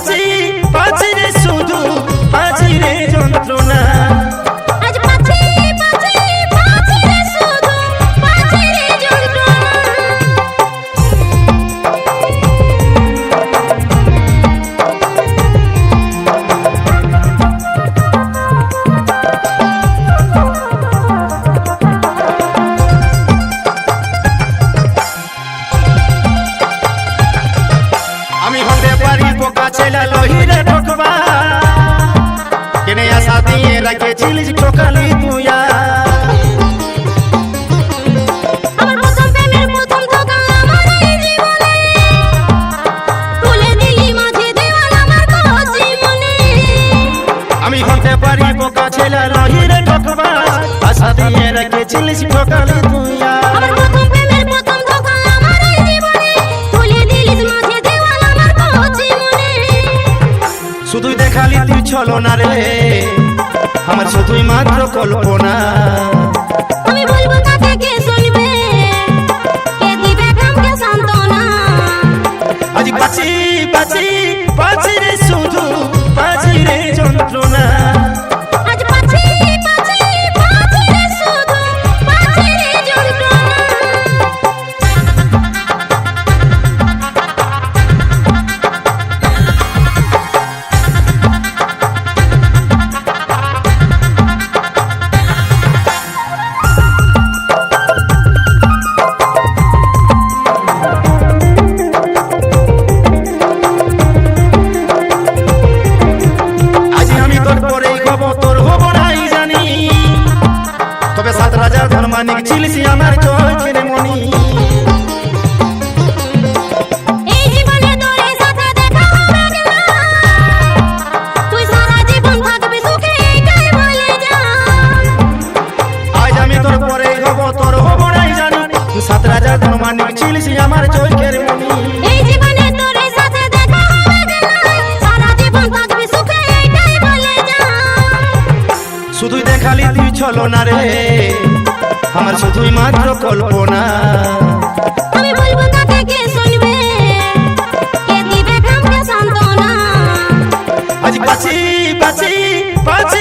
বাঁচি আমি পারি পোকা ছেলে লহিরে ঠকবা কেনে আশা দিয়ে রেখেছিলিস ঠকালি তুইয়া। আমি হতে পারি পোকা ছেলে লহিরে ঠকবা আশা দিয়ে রেখেছিলিস ঠকালি দেখালি তুই চলো না রে। আমার শুধুই মাত্র কল্পনা। তোর হব নাই জানি তুই সাত রাজার ধর্মানিক ছিলিস আমার চোখের মনি এই জীবনে তোর সাথে দেখা হবে সারা জীবন থাকবি সুখে এটাই বলে যা শুধুই দেখালি তুই চলো না রে আমার শুধুই মাত্র কল্পনা। আমি বলব শুনবে কে দিবে আজ বাঁচি বাঁচি বাঁচি।